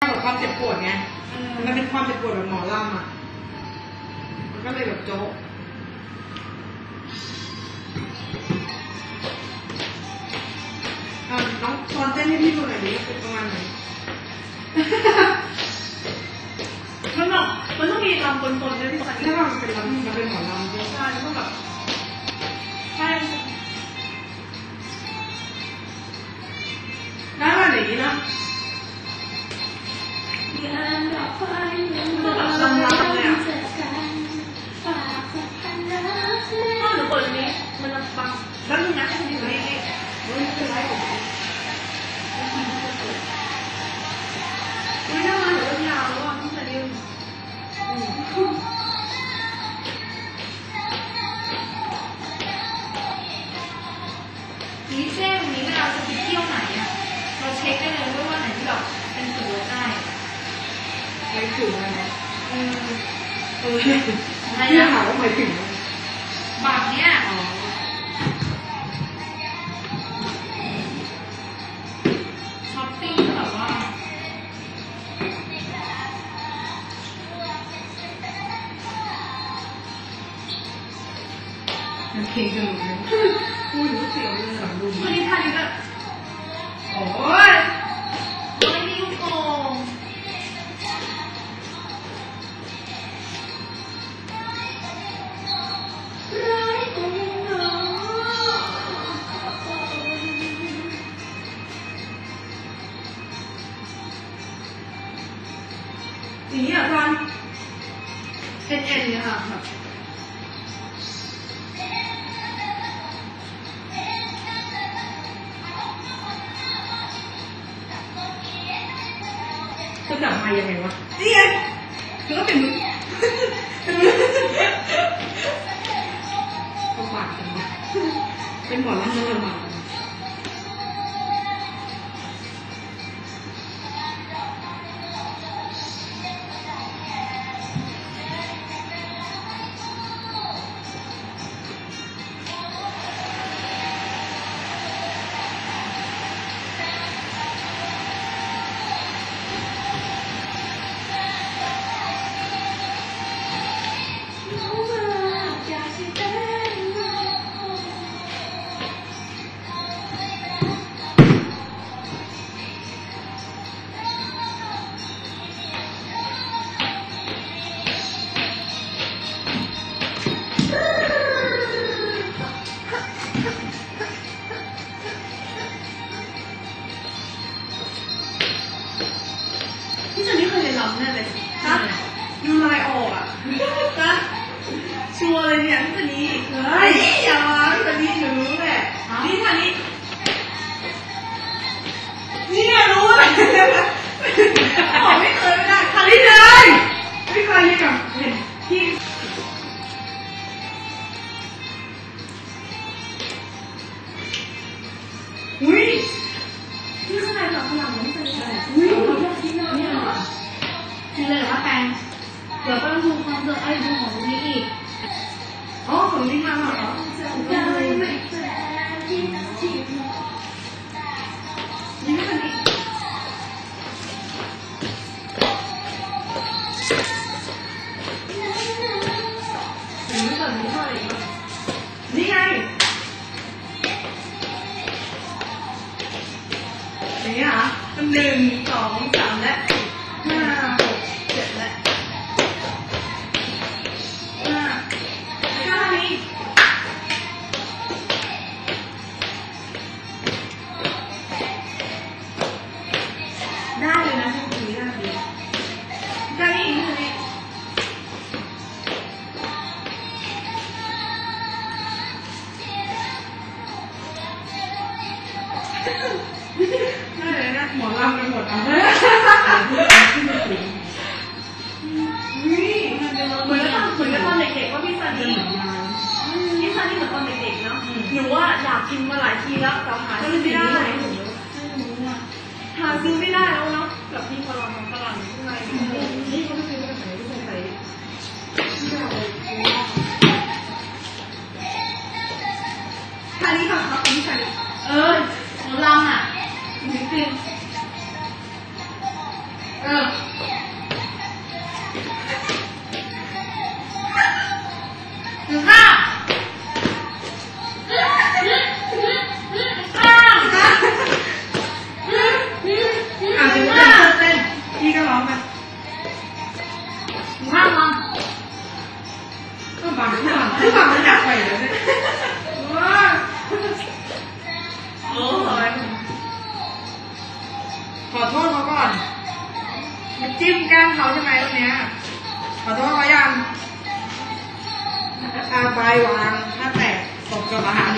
แบบความเจ็บปวดไงมันเป็นความเจ็บปวดแบบหมอลำอะ มันก็เลยแบบโจ๊กอะน้องตอนเต้นให้พี่ดูหน่อยดิเป็นประมาณไหน มันแบบมันต้องมีลำปนๆด้วยพี่สัน ถ้ามันเป็นลำมันเป็นหมอลำใช่ไหม ใช่มันต้องแบบ มันแบบลำๆเลยอะถ้าหนูเปิดนี้มันบังแล้วนึงนะให้มันอยู่นี่นี่เฮ้ไม่เป็นไรผมไม่ได้มาหนูก็ยาวแล้วอะพี่สันดิวนี้เช่นนี้เวลาจะไปเที่ยวไหนอะเราเช็คได้เลยว่าวันไหนที่แบบเป็นตัวได้ ไปถึงอะไรนะเออเออไม่ได้ถามว่าไปถึงอะไรบัตรเนี้ยอ๋อช้อปปิ้งก็แบบว่ามันเพลงสนุกเลยพูดรู้เสียวเลยสองลุมวันนี้ทานี้ก็โอย่างนี้อะตอนเอ็นเอ็นเนี่ยค่ะแบบจะจับมายังไงวะนี่ไงคือก็เป็นมึงลำบากจังวะเป็นหมอลำมันลำบาก อ๋อของนี่มาเหรอนี่ไได้เลยนะหมอลำกันหมดอะนี่เหมือนกับเหมือนกับตอนเด็กๆว่าพี่ซันนี่พี่ซันนี่เหมือนตอนเด็กๆเนาะหนูว่าอยากกินมาหลายทีแล้วแต่หาซื้อไม่ได้หาซื้อไม่ได้แล้วเนาะแบบพี่ฝรั่งฝรั่งข้างนี่เขาไม่ซื้อ จิ้มแก้มเขาใช่ไหมวันเนี้ยขอโทษเขายังอาบายวางถ้าแตกตกกับอาหาร